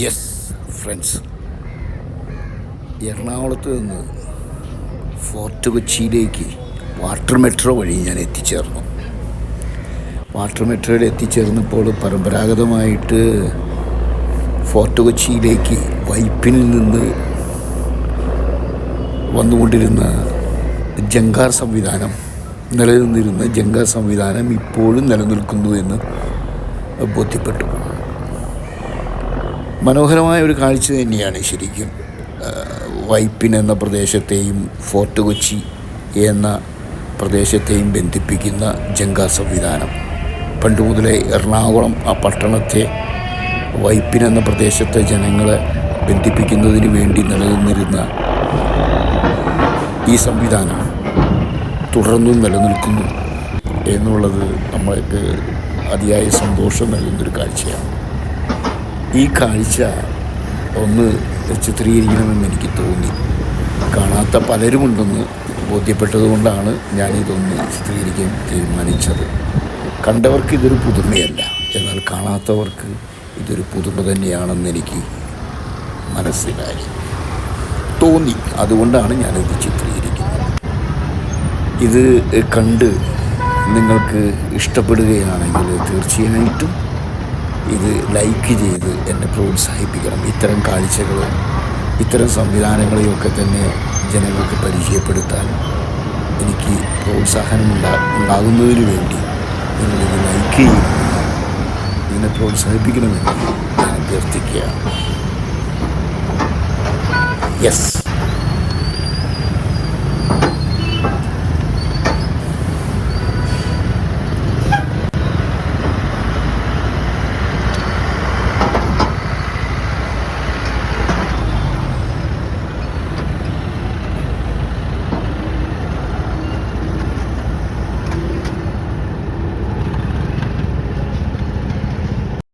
Yes friends എറണാകുളത്ത് നിന്ന് fort കൊച്ചിയിലേക്ക് വാട്ടർ മെട്രോ വഴി ഞാൻ എത്തിച്ചേർന്നു. വാട്ടർ മെട്രോയിൽ എത്തിച്ചേർന്നപ്പോൾ പരമ്പരാഗതമായിട്ട് ഫോർട്ട് കൊച്ചിയിലേക്ക് വൈപ്പിനിൽ നിന്ന് വന്നുകൊണ്ടിരുന്ന ജങ്കാർ സംവിധാനം നിലനിന്നിരുന്ന ജങ്കാർ സംവിധാനം ഇപ്പോഴും നിലനിൽക്കുന്നു എന്ന് ബോധ്യപ്പെട്ടു. മനോഹരമായ ഒരു കാഴ്ച തന്നെയാണ് ശരിക്കും വൈപ്പിൻ എന്ന പ്രദേശത്തെയും ഫോർട്ട് കൊച്ചി എന്ന പ്രദേശത്തെയും ബന്ധിപ്പിക്കുന്ന ജംഗാ സംവിധാനം. പണ്ട് മുതലേ എറണാകുളം ആ പട്ടണത്തെ വൈപ്പിൻ എന്ന പ്രദേശത്തെ ജനങ്ങളെ ബന്ധിപ്പിക്കുന്നതിന് വേണ്ടി നിലനിന്നിരുന്ന ഈ സംവിധാനം തുടർന്നും നിലനിൽക്കുന്നു എന്നുള്ളത് നമ്മൾക്ക് അതിയായ സന്തോഷം നൽകുന്നൊരു കാഴ്ചയാണ്. ഈ കാഴ്ച ഒന്ന് ചിത്രീകരിക്കണമെന്ന് എനിക്ക് തോന്നി. കാണാത്ത പലരുമുണ്ടെന്ന് ബോധ്യപ്പെട്ടതുകൊണ്ടാണ് ഞാനിതൊന്ന് ചിത്രീകരിക്കാൻ തീരുമാനിച്ചത്. കണ്ടവർക്ക് ഇതൊരു പുതുമയല്ല. എന്നാൽ കാണാത്തവർക്ക് ഇതൊരു പുതുമ തന്നെയാണെന്ന് എനിക്ക് മനസ്സിലായി. തോന്നി. അതുകൊണ്ടാണ് ഞാനിത് ചിത്രീകരിക്കുന്നത്. ഇത് കണ്ട് നിങ്ങൾക്ക് ഇഷ്ടപ്പെടുകയാണെങ്കിൽ തീർച്ചയായിട്ടും ഇത് ലൈക്ക് ചെയ്ത് എന്നെ പ്രോത്സാഹിപ്പിക്കണം. ഇത്തരം കാഴ്ചകളും ഇത്തരം സംവിധാനങ്ങളെയൊക്കെ തന്നെ ജനങ്ങൾക്ക് പരിചയപ്പെടുത്താൻ എനിക്ക് പ്രോത്സാഹനം ഉണ്ടാ ഉണ്ടാകുന്നതിന് വേണ്ടി നിങ്ങളിത് ലൈക്ക് ചെയ്യുന്നു ഇതിനെ പ്രോത്സാഹിപ്പിക്കണമെന്ന് ഞാൻ അഭ്യർത്ഥിക്കുകയാണ്. യെസ്.